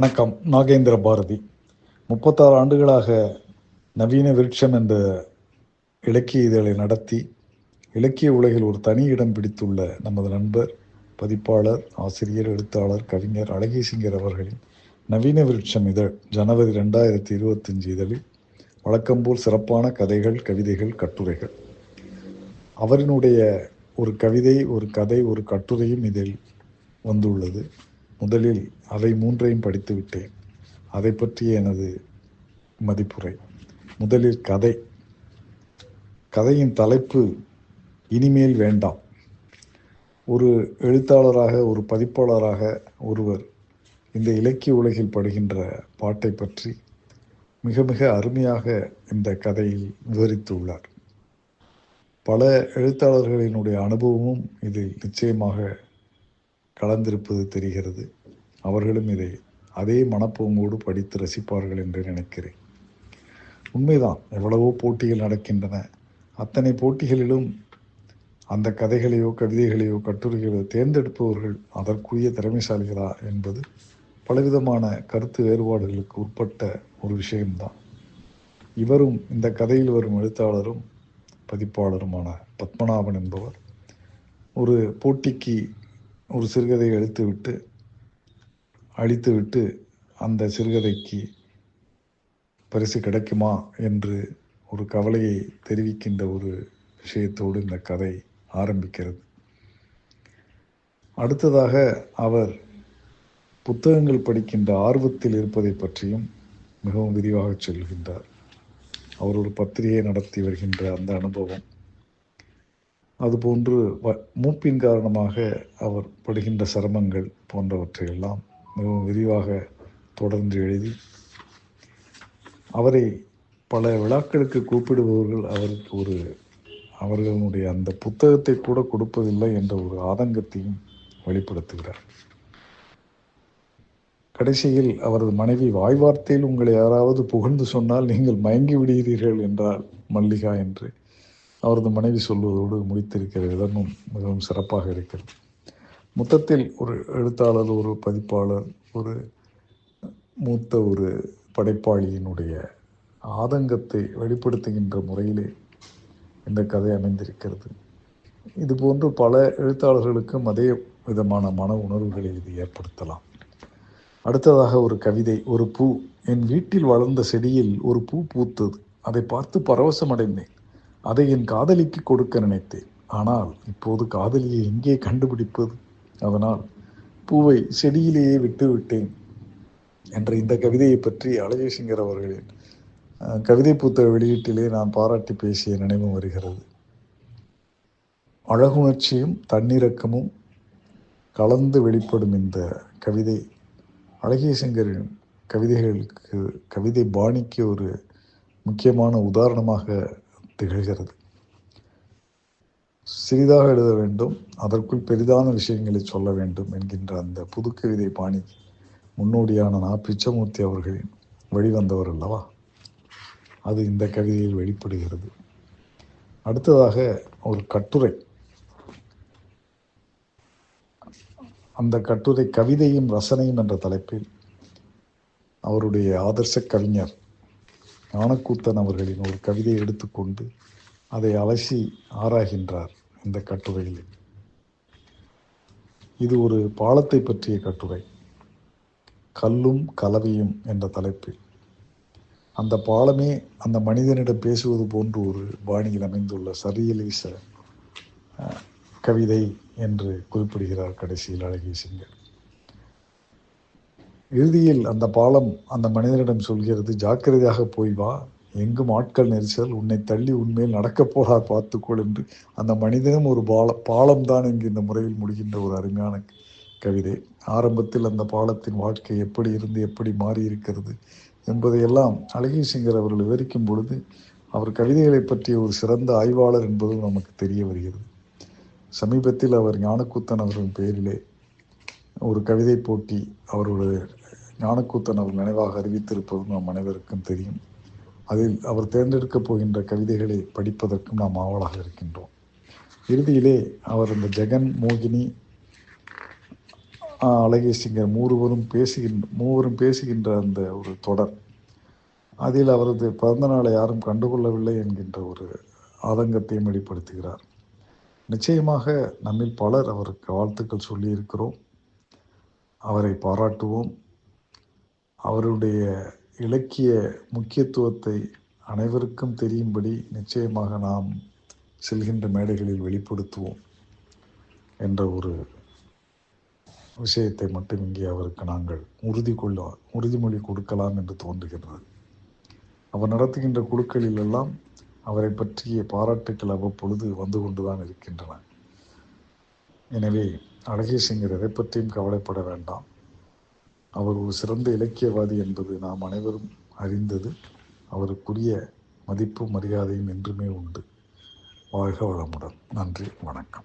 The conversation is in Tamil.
வணக்கம். நாகேந்திர பாரதி. முப்பத்தாறு ஆண்டுகளாக நவீன விருட்சம் என்ற இலக்கிய இதழை நடத்தி இலக்கிய உலகில் ஒரு தனி இடம் பிடித்துள்ள நமது நண்பர் பதிப்பாளர் ஆசிரியர் எழுத்தாளர் கவிஞர் அழகேசிங்கர் அவர்களின் நவீன விருட்சம் இதழ் ஜனவரி ரெண்டாயிரத்தி இருபத்தஞ்சு இதழில் வழக்கம்போல் சிறப்பான கதைகள் கவிதைகள் கட்டுரைகள். அவரினுடைய ஒரு கவிதை ஒரு கதை ஒரு கட்டுரையும் இதில் வந்துள்ளது. முதலில் அவை மூன்றையும் படித்து விட்டேன் அதை பற்றிய எனது மதிப்புரை. முதலில் கதை. கதையின் தலைப்பு இனிமேல் வேண்டாம். ஒரு எழுத்தாளராக ஒரு பதிப்பாளராக ஒருவர் இந்த இலக்கிய உலகில் படுகின்ற பாட்டை பற்றி மிக மிக அருமையாக இந்த கதையில் விவரித்துள்ளார். பல எழுத்தாளர்களினுடைய அனுபவமும் இதில் நிச்சயமாக கலந்திருப்பது தெரிகிறது. அவர்களும் இதை அதே மனப்போங்கோடு படித்து ரசிப்பார்கள் என்று நினைக்கிறேன். உண்மைதான் எவ்வளவோ போட்டிகள் நடக்கின்றன. அத்தனை போட்டிகளிலும் அந்த கதைகளையோ கவிதைகளையோ கட்டுரைகளையோ தேர்ந்தெடுப்பவர்கள் அதற்குரிய திறமைசாலிகளா என்பது பலவிதமான கருத்து வேறுபாடுகளுக்கு உட்பட்ட ஒரு விஷயம்தான். இவரும் இந்த கதையில் வரும் எழுத்தாளரும் பதிப்பாளருமான பத்மநாபன் என்பவர் ஒரு போட்டிக்கு ஒரு சிறுகதை எழுத்துவிட்டு அழித்துவிட்டு அந்த சிறுகதைக்கு பரிசு கிடைக்குமா என்று ஒரு கவலையை தெரிவிக்கின்ற ஒரு விஷயத்தோடு இந்த கதை ஆரம்பிக்கிறது. அடுத்ததாக அவர் புத்தகங்கள் படிக்கின்ற ஆர்வத்தில் இருப்பதை பற்றியும் மிகவும் விரிவாக சொல்கின்றார். அவர் ஒரு பத்திரிகை நடத்தி வருகின்ற அந்த அனுபவம். அதுபோன்று வ மூப்பின் காரணமாக அவர் படுகின்ற சிரமங்கள் போன்றவற்றையெல்லாம் மிகவும் விரிவாக தொடர்ந்து எழுதி அவரை பல விழாக்களுக்கு கூப்பிடுபவர்கள் அவருக்கு ஒரு அவர்களுடைய அந்த புத்தகத்தை கூட கொடுப்பதில்லை என்ற ஒரு ஆதங்கத்தையும் வெளிப்படுத்துகிறார். கடைசியில் அவரது மனைவி வாய்வார்த்தையில் உங்களை யாராவது புகழ்ந்து சொன்னால் நீங்கள் மயங்கி விடுகிறீர்கள் என்றால் மல்லிகா என்று அவரது மனைவி சொல்வதோடு முடித்திருக்கிற விதமும் மிகவும் சிறப்பாக இருக்கிறது. மொத்தத்தில் ஒரு எழுத்தாளர் ஒரு பதிப்பாளர் ஒரு மூத்த ஒரு படைப்பாளியினுடைய ஆதங்கத்தை வெளிப்படுத்துகின்ற முறையிலே இந்த கதை அமைந்திருக்கிறது. இதுபோன்று பல எழுத்தாளர்களுக்கும் அதே விதமான மன உணர்வுகளை இது ஏற்படுத்தலாம். அடுத்ததாக ஒரு கவிதை ஒரு பூ. என் வீட்டில் வளர்ந்த செடியில் ஒரு பூ பூத்தது. அதை பார்த்து பரவசம் அடைந்தேன் அதை என் காதலிக்கு கொடுக்க நினைத்தேன். ஆனால் இப்போது காதலியை எங்கே கண்டுபிடிப்பது? அதனால் பூவை செடியிலேயே விட்டு விட்டேன் என்ற இந்த கவிதையை பற்றி அழகேசிங்கர் அவர்களின் கவிதை புத்தக வெளியீட்டிலே நான் பாராட்டி பேசிய நினைவு வருகிறது. அழகுணர்ச்சியும் தன்னிறக்கமும் கலந்து வெளிப்படும் இந்த கவிதை அழகேசங்கரின் கவிதைகளுக்கு கவிதை பாணிக்கு ஒரு முக்கியமான உதாரணமாக திகழ்கிறது. சிறிதாக எழுத வேண்டும் அதற்குள் பெரிதான விஷயங்களை சொல்ல வேண்டும் என்கின்ற அந்த புது கவிதை பாணி முன்னோடியான நா. பிச்சமூர்த்தி அவர்களின் வெளிவந்தவர் அல்லவா? அது இந்த கவிதையில் வெளிப்படுகிறது. அடுத்ததாக ஒரு கட்டுரை. அந்த கட்டுரை கவிதையும் ரசனையும் என்ற தலைப்பில் அவருடைய ஆதர்ச கவிஞர் ஞானக்கூத்தன் அவர்களின் ஒரு கவிதையை எடுத்துக்கொண்டு அதை அலசி ஆராய்கின்றார் இந்த கட்டுரையில். இது ஒரு பாலத்தை பற்றிய கட்டுரை. கல்லும் கலவையும் என்ற தலைப்பில். அந்த பாலமே அந்த மனிதனிடம் பேசுவது போன்று ஒரு பாணியில் அமைந்துள்ள சரியலீச கவிதை என்று குறிப்பிடுகிறார் கடைசியில் அழகேசிங்கர் இறுதியில் அந்த பாலம் அந்த மனிதனிடம் சொல்கிறது ஜாக்கிரதையாக போய் வா. எங்கும் ஆட்கள் நெரிசல். உன்னை தள்ளி உண்மையில் நடக்கப் போகாத பார்த்துக்கொள் என்று அந்த மனிதனும் ஒரு பால பாலம்தான் என்கின்ற முறையில் முடிகின்ற ஒரு அருமையான கவிதை. ஆரம்பத்தில் அந்த பாலத்தின் வாழ்க்கை எப்படி இருந்து எப்படி மாறி இருக்கிறது என்பதையெல்லாம் அழகேசிங்கர் அவர்கள் விவரிக்கும் பொழுது அவர் கவிதைகளை பற்றிய ஒரு சிறந்த ஆய்வாளர் என்பதும் நமக்கு தெரிய வருகிறது. சமீபத்தில் அவர் ஞானக்கூத்தன் அவர்களின் பெயரிலே ஒரு கவிதை போட்டி அவருடைய ஞானக்கூத்தன் அவர் நினைவாக அறிவித்திருப்பதும் நம் அனைவருக்கும் தெரியும். அதில் அவர் தேர்ந்தெடுக்கப் போகின்ற கவிதைகளை படிப்பதற்கும் நாம் ஆவலாக இருக்கின்றோம். இறுதியிலே அவர் இந்த ஜெகன் மோகினி அழகிய சிங்கர் மூருவரும் பேசுகின்ற மூவரும் பேசுகின்ற அந்த ஒரு தொடர். அதில் அவரது பிறந்த நாளை யாரும் கண்டுகொள்ளவில்லை என்கின்ற ஒரு ஆதங்கத்தையும் வெளிப்படுத்துகிறார். நிச்சயமாக நம்மில் பலர் அவருக்கு வாழ்த்துக்கள் சொல்லியிருக்கிறோம். அவரை பாராட்டுவோம். அவருடைய இலக்கிய முக்கியத்துவத்தை அனைவருக்கும் தெரியும்படி நிச்சயமாக நாம் செல்கின்ற மேடைகளில் வெளிப்படுத்துவோம் என்ற ஒரு விஷயத்தை மட்டும் இங்கே அவருக்கு நாங்கள் உறுதி கொள்ள உறுதிமொழி கொடுக்கலாம் என்று தோன்றுகிறது அவர் நடத்துகின்ற குழுக்களில் எல்லாம் அவரை பற்றிய பாராட்டுக்கள் அவ்வப்பொழுது வந்து கொண்டுதான் இருக்கின்றன. எனவே அழகிய சிங்கர் எதை பற்றியும் கவலைப்பட வேண்டாம். அவர் ஒரு சிறந்த இலக்கியவாதி என்பது நாம் அனைவரும் அறிந்தது. அவருக்குரிய மதிப்பும் மரியாதையும் என்றுமே உண்டு. வாழ்க வளமுடன். நன்றி வணக்கம்.